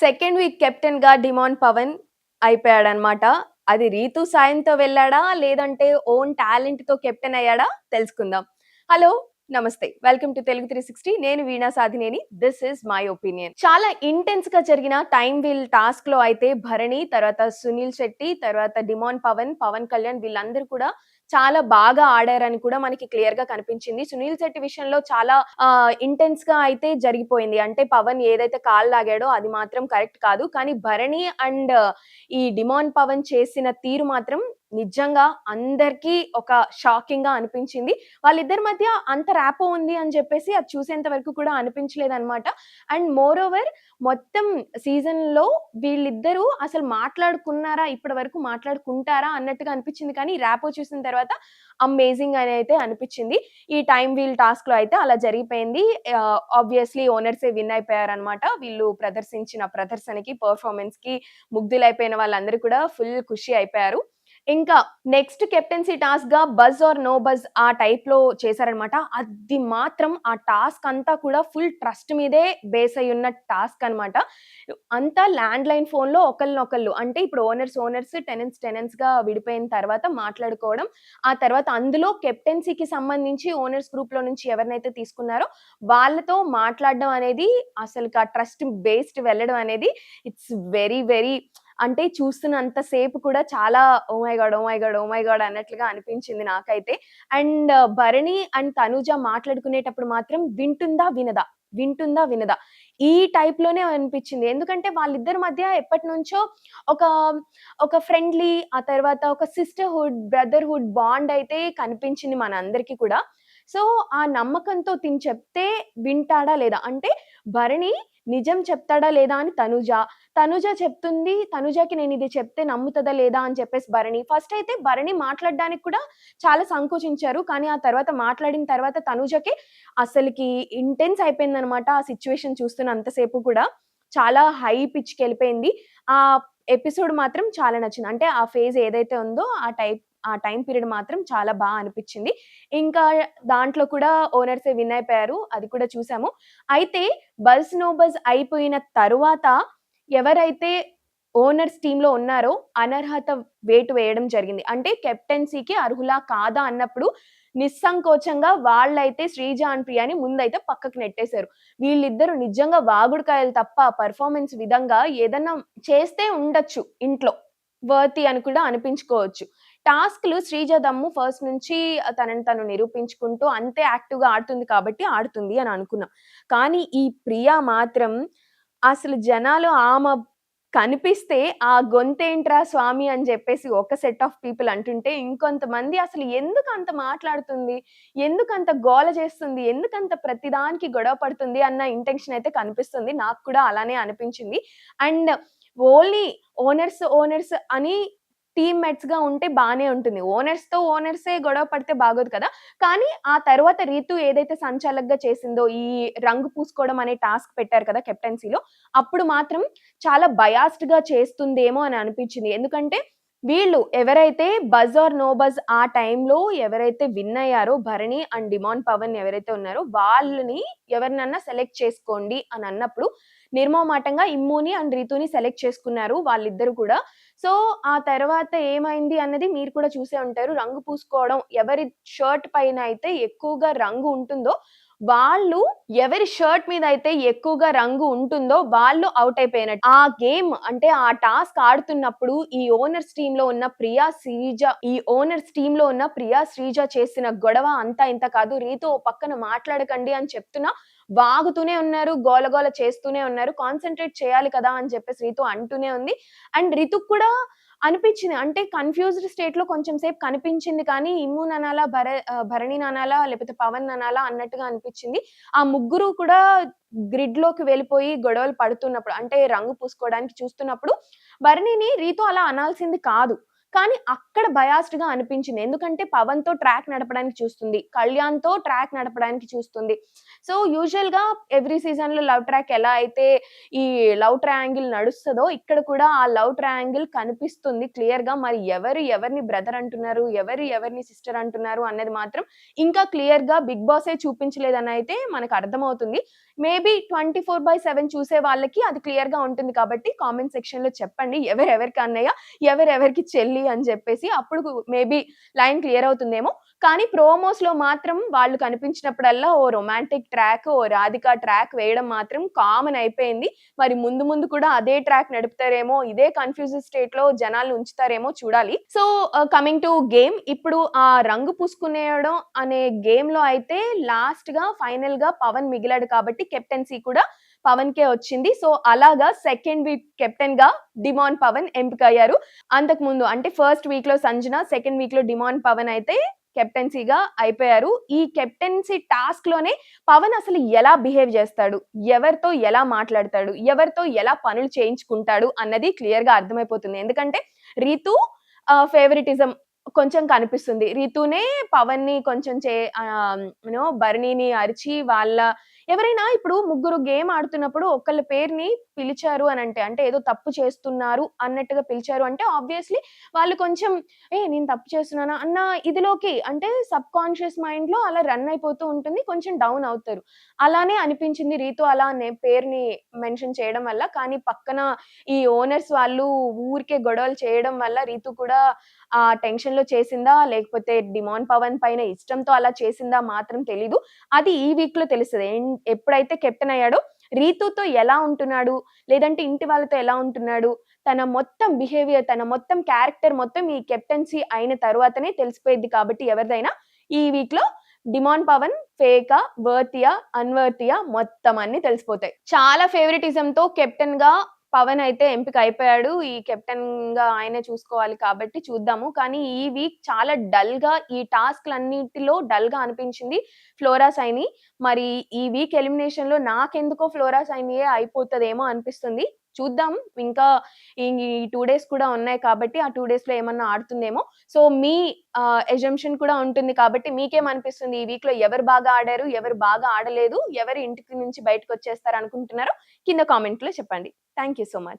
Second week కెప్టెన్గా డిమాన్ పవన్ అయిపోయాడనమాట. అది రీతు సాయంతో వెళ్ళాడా? లేదంటే ఓన్ టాలెంట్తో కెప్టెన్ అయ్యాడా? తెలుసుకుందాం. హలో నమస్తే. Welcome to Telugu three sixty. నేను Veena Sadhineni. This is my opinion. చాలా ఇంటెన్స్గా జరిగిన టైం వీల్ టాస్క్లో అయితే భరణి తర్వాత సునీల్ శెట్టి తర్వాత డిమాన్ పవన్ పవన్ కళ్యాణ్ వీళ్ళందరూ కూడా చాలా బాగా ఆడారని కూడా మనకి క్లియర్గా కనిపించింది. సునీల్ శెట్టి విషయంలో చాలా ఇంటెన్స్గా అయితే జరిగిపోయింది. అంటే పవన్ ఏదైతే కాల్ లాగాడో అది మాత్రం కరెక్ట్ కాదు. కానీ భరణి అండ్ ఈ డిమాన్ పవన్ చేసిన తీరు మాత్రం నిజంగా అందరికీ ఒక షాకింగ్గా అనిపించింది. వాళ్ళిద్దరి మధ్య అంత ర్యాపో ఉంది అని చెప్పేసి అది చూసేంత వరకు కూడా అనిపించలేదు అనమాట అండ్ మోర్ ఓవర్ మొత్తం సీజన్లో వీళ్ళిద్దరూ అసలు మాట్లాడుకున్నారా ఇప్పటి వరకు మాట్లాడుకుంటారా అన్నట్టుగా అనిపించింది. కానీ ర్యాపో చూసిన తర్వాత అమేజింగ్ అని అయితే అనిపించింది. ఈ టైం వీల్ టాస్క్లో అయితే అలా జరిగిపోయింది. ఆబ్వియస్లీ ఓనర్సే విన్ అయిపోయారనమాట వీళ్ళు ప్రదర్శించిన ప్రదర్శనకి పర్ఫార్మెన్స్కి ముగ్ధులైపోయిన వాళ్ళందరూ కూడా ఫుల్ ఖుషి అయిపోయారు. ఇంకా నెక్స్ట్ కెప్టెన్సీ టాస్క్గా బజ్ ఆర్ నో బజ్ ఆ టైప్లో చేశారనమాట అది మాత్రం ఆ టాస్క్ అంతా కూడా ఫుల్ ట్రస్ట్ మీదే బేస్ అయి ఉన్న టాస్క్ అనమాట అంతా ల్యాండ్ లైన్ ఫోన్లో ఒకళ్ళనొకళ్ళు అంటే ఇప్పుడు ఓనర్స్ ఓనర్స్ టెనెన్స్ టెనెన్స్గా విడిపోయిన తర్వాత మాట్లాడుకోవడం ఆ తర్వాత అందులో కెప్టెన్సీకి సంబంధించి ఓనర్స్ గ్రూప్లో నుంచి ఎవరినైతే తీసుకున్నారో వాళ్ళతో మాట్లాడడం అనేది అసలు ఆ ట్రస్ట్ బేస్డ్ వెళ్ళడం అనేది ఇట్స్ వెరీ వెరీ అంటే చూస్తున్నంత సేపు కూడా చాలా oh my my god oh god god అన్నట్లుగా అనిపించింది నాకైతే. And uh, Bharani and Tanuja మాట్లాడుకునేటప్పుడు మాత్రం వింటుందా వినదా? వింటుందా వినదా? ఈ టైప్లోనే అనిపించింది. ఎందుకంటే వాళ్ళిద్దరి మధ్య ఎప్పటి నుంచో ఒక ఒక ఫ్రెండ్లీ ఆ తర్వాత ఒక సిస్టర్హుడ్ బ్రదర్హుడ్ బాండ్ అయితే కనిపించింది మన అందరికీ కూడా. సో ఆ నమ్మకంతో తిని చెప్తే వింటాడా లేదా? అంటే భరణి నిజం చెప్తాడా లేదా అని తనుజ తనుజ చెప్తుంది తనుజకి నేను ఇది చెప్తే నమ్ముతుందా లేదా అని చెప్పేసి భరణి. ఫస్ట్ అయితే భరణి మాట్లాడడానికి కూడా చాలా సంకోచించారు. కానీ ఆ తర్వాత మాట్లాడిన తర్వాత తనుజకి అసలుకి ఇంటెన్స్ అయిపోయింది అనమాట ఆ సిచ్యువేషన్ చూస్తున్న అంతసేపు కూడా. చాలా హై పిచ్కి వెళ్ళిపోయింది. ఆ ఎపిసోడ్ మాత్రం చాలా నచ్చింది. అంటే ఆ ఫేజ్ ఏదైతే ఉందో ఆ టైప్ ఆ టైం పీరియడ్ మాత్రం చాలా బాగా అనిపించింది. ఇంకా దాంట్లో కూడా ఓనర్సే విన్ అయిపోయారు అది కూడా చూసాము. అయితే బజ్ నో బజ్ అయిపోయిన తరువాత ఎవరైతే ఓనర్స్ టీంలో ఉన్నారో అనర్హత వేటు వేయడం జరిగింది. అంటే కెప్టెన్సీకి అర్హులా కాదా అన్నప్పుడు నిస్సంకోచంగా వాళ్ళైతే శ్రీజ అండ్ ప్రియాని ముందైతే పక్కకు నెట్టేశారు. వీళ్ళిద్దరూ నిజంగా వాగుడుకాయలు తప్ప పర్ఫార్మెన్స్ విధంగా ఏదన్నా చేస్తే ఉండొచ్చు ఇంట్లో. వర్తి అని కూడా అనిపించుకోవచ్చు. టాస్క్లు శ్రీజ దమ్ము ఫస్ట్ నుంచి తనని తను నిరూపించుకుంటూ అంతే యాక్టివ్గా ఆడుతుంది కాబట్టి ఆడుతుంది అని అనుకున్నాం. కానీ ఈ ప్రియా మాత్రం అసలు జనాలు ఆమె కనిపిస్తే ఆ గొంతేంట్రా స్వామి అని చెప్పేసి ఒక సెట్ ఆఫ్ పీపుల్ అంటుంటే ఇంకొంతమంది అసలు ఎందుకు అంత మాట్లాడుతుంది? ఎందుకు అంత గోల చేస్తుంది? ఎందుకు అంత ప్రతిదానికి గొడవ పడుతుంది? అన్న ఇంటెన్షన్ అయితే కనిపిస్తుంది. నాకు కూడా అలానే అనిపించింది. అండ్ ఓన్లీ ఓనర్స్ ఓనర్స్ అని టీమ్ మెట్స్గా ఉంటే బాగానే ఉంటుంది. ఓనర్స్తో ఓనర్సే గొడవ పడితే బాగోదు కదా. కానీ ఆ తర్వాత రీతు ఏదైతే సంచాలకగా చేసిందో ఈ రంగు పూసుకోవడం అనే టాస్క్ పెట్టారు కదా కెప్టెన్సీలో అప్పుడు మాత్రం చాలా బయాస్డ్గా చేస్తుందేమో అని అనిపించింది. ఎందుకంటే వీళ్ళు ఎవరైతే బజ్ ఆర్ నో బజ్ ఆ టైంలో ఎవరైతే విన్ అయ్యారో భరణి అండ్ డిమాన్ పవన్ ఎవరైతే ఉన్నారో వాళ్ళని ఎవరినన్నా సెలెక్ట్ చేసుకోండి అని అన్నప్పుడు నిర్మోమాటంగా ఇమ్ముని అండ్ రీతుని సెలెక్ట్ చేసుకున్నారు వాళ్ళిద్దరు కూడా. సో ఆ తర్వాత ఏమైంది అన్నది మీరు కూడా చూసే ఉంటారు. రంగు పూసుకోవడం ఎవరి షర్ట్ పైన అయితే ఎక్కువగా రంగు ఉంటుందో వాళ్ళు ఎవరి షర్ట్ మీద అయితే ఎక్కువగా రంగు ఉంటుందో వాళ్ళు అవుట్ అయిపోయినట్టు ఆ గేమ్ అంటే ఆ టాస్క్ ఆడుతున్నప్పుడు ఈ ఓనర్స్ టీమ్లో ఉన్న ప్రియా శ్రీజ ఈ ఓనర్స్ టీమ్లో ఉన్న ప్రియా శ్రీజ చేసిన గొడవ అంతా ఇంత కాదు. రీతో పక్కన మాట్లాడకండి అని చెప్తున్నా. వాగుతూనే ఉన్నారు గోలగోల చేస్తూనే ఉన్నారు కాన్సన్ట్రేట్ చేయాలి కదా అని చెప్పేసి రీతు అంటూనే ఉంది. అండ్ రితుక్ కూడా అనిపించింది. అంటే కన్ఫ్యూజ్డ్ స్టేట్లో కొంచెం సేపు కనిపించింది కానీ ఇమ్ము ననాలా భర భరణి ననాలా లేకపోతే పవన్ అనాలా అన్నట్టుగా అనిపించింది. ఆ ముగ్గురు కూడా గ్రిడ్లోకి వెళ్ళిపోయి గొడవలు పడుతున్నప్పుడు అంటే రంగు పూసుకోవడానికి చూస్తున్నప్పుడు భరణిని రీతు అలా అనాల్సింది కాదు. కానీ అక్కడ బయాస్డ్గా అనిపించింది. ఎందుకంటే పవన్తో ట్రాక్ నడపడానికి చూస్తుంది. కళ్యాణ్తో ట్రాక్ నడపడానికి చూస్తుంది. సో యూజువల్గా ఎవ్రీ సీజన్లో లవ్ ట్రాక్ ఎలా అయితే ఈ లవ్ ట్రయాంగిల్ నడుస్తుందో ఇక్కడ కూడా ఆ లవ్ ట్రయాంగిల్ కనిపిస్తుంది క్లియర్గా. మరి ఎవరు ఎవరిని బ్రదర్ అంటున్నారు? ఎవరు ఎవరిని సిస్టర్ అంటున్నారు? అన్నది మాత్రం ఇంకా క్లియర్గా బిగ్ బాసే చూపించలేదని అయితే మనకు అర్థమవుతుంది. Maybe twenty four by seven చూసే వాళ్ళకి అది క్లియర్గా ఉంటుంది కాబట్టి కామెంట్ సెక్షన్లో చెప్పండి. ఎవరెవరికి అన్నయ్య? ఎవరెవరికి చెల్లి? అని చెప్పేసి అప్పుడు మేబీ లైన్ క్లియర్ అవుతుందేమో. కానీ ప్రోమోస్లో మాత్రం వాళ్ళు కనిపించినప్పుడల్లా ఓ రొమాంటిక్ ట్రాక్ ఓ రాధిక ట్రాక్ వేయడం మాత్రం కామన్ అయిపోయింది. మరి ముందు ముందు కూడా అదే ట్రాక్ నడుపుతారేమో ఇదే కన్ఫ్యూజ్ స్టేట్లో జనాలు ఉంచుతారేమో చూడాలి. సో కమింగ్ టు గేమ్ ఇప్పుడు ఆ రంగు పూసుకునేయడం అనే గేమ్లో అయితే లాస్ట్గా ఫైనల్గా పవన్ మిగిలాడు కాబట్టి కెప్టెన్సీ కూడా పవన్ కే వచ్చింది. సో అలాగా సెకండ్ వీక్ కెప్టెన్గా డిమాన్ పవన్ ఎంపిక అయ్యారు అంతకు ముందు అంటే ఫస్ట్ వీక్లో సంజన సెకండ్ వీక్లో డిమాన్ పవన్ అయితే కెప్టెన్సీగా అయిపోయారు. ఈ కెప్టెన్సీ టాస్క్లోనే పవన్ అసలు ఎలా బిహేవ్ చేస్తాడు? ఎవరితో ఎలా మాట్లాడతాడు? ఎవరితో ఎలా పనులు చేయించుకుంటాడు? అన్నది క్లియర్గా అర్థమైపోతుంది. ఎందుకంటే రీతు ఫేవరెటిజం కొంచెం కనిపిస్తుంది. రీతునే పవన్ని కొంచెం చే యూనో భరణిని అరిచి వాళ్ళ ఎవరైనా ఇప్పుడు ముగ్గురు గేమ్ ఆడుతున్నప్పుడు ఒకళ్ళ పేరుని పిలిచారు అని అంటే అంటే ఏదో తప్పు చేస్తున్నారు అన్నట్టుగా పిలిచారు అంటే ఆబ్వియస్లీ వాళ్ళు కొంచెం ఏ నేను తప్పు చేస్తున్నానా? అన్న ఇదిలోకి అంటే సబ్ కాన్షియస్ మైండ్లో అలా రన్ అయిపోతూ ఉంటుంది కొంచెం డౌన్ అవుతారు. అలానే అనిపించింది రీతు అలా అనే పేరుని మెన్షన్ చేయడం వల్ల కానీ పక్కన ఈ ఓనర్స్ వాళ్ళు ఊరికే గొడవలు చేయడం వల్ల రీతు కూడా ఆ టెన్షన్లో చేసిందా? లేకపోతే డిమాన్ పవన్ పైన ఇష్టంతో అలా చేసిందా మాత్రం తెలీదు. అది ఈ వీక్లో తెలుస్తుంది ఎప్పుడైతే కెప్టెన్ అయ్యాడో రీతుతో ఎలా ఉంటున్నాడు? లేదంటే ఇంటి వాళ్ళతో ఎలా ఉంటున్నాడు? తన మొత్తం బిహేవియర్ తన మొత్తం క్యారెక్టర్ మొత్తం ఈ కెప్టెన్సీ అయిన తర్వాతనే తెలిసిపోయింది కాబట్టి ఎవరిదైనా ఈ వీక్లో డిమాన్ పవన్ ఫేకా వర్తియా అన్వర్తియా మొత్తం అన్ని తెలిసిపోతాయి. చాలా ఫేవరెటిజం తో కెప్టెన్గా పవన్ అయితే ఎంపిక అయిపోయాడు ఈ కెప్టెన్గా ఆయనే చూసుకోవాలి కాబట్టి చూద్దాము. కానీ ఈ వీక్ చాలా డల్గా ఈ టాస్క్ అన్నిటిలో డల్గా అనిపించింది ఫ్లోరా సైని. మరి ఈ వీక్ ఎలిమినేషన్లో నాకెందుకో ఫ్లోరా సైనియే అయిపోతుందేమో అనిపిస్తుంది. చూద్దాం. ఇంకా ఈ టూ డేస్ కూడా ఉన్నాయి కాబట్టి ఆ టూ డేస్లో ఏమన్నా ఆడుతుందేమో. సో మీ ఎజంప్షన్ కూడా ఉంటుంది కాబట్టి మీకేమనిపిస్తుంది? ఈ వీక్లో ఎవరు బాగా ఆడారు? ఎవరు బాగా ఆడలేదు? ఎవరు ఇంటికి నుంచి బయటకు వచ్చేస్తారు అనుకుంటున్నారో కింద కామెంట్లో చెప్పండి. Thank you so much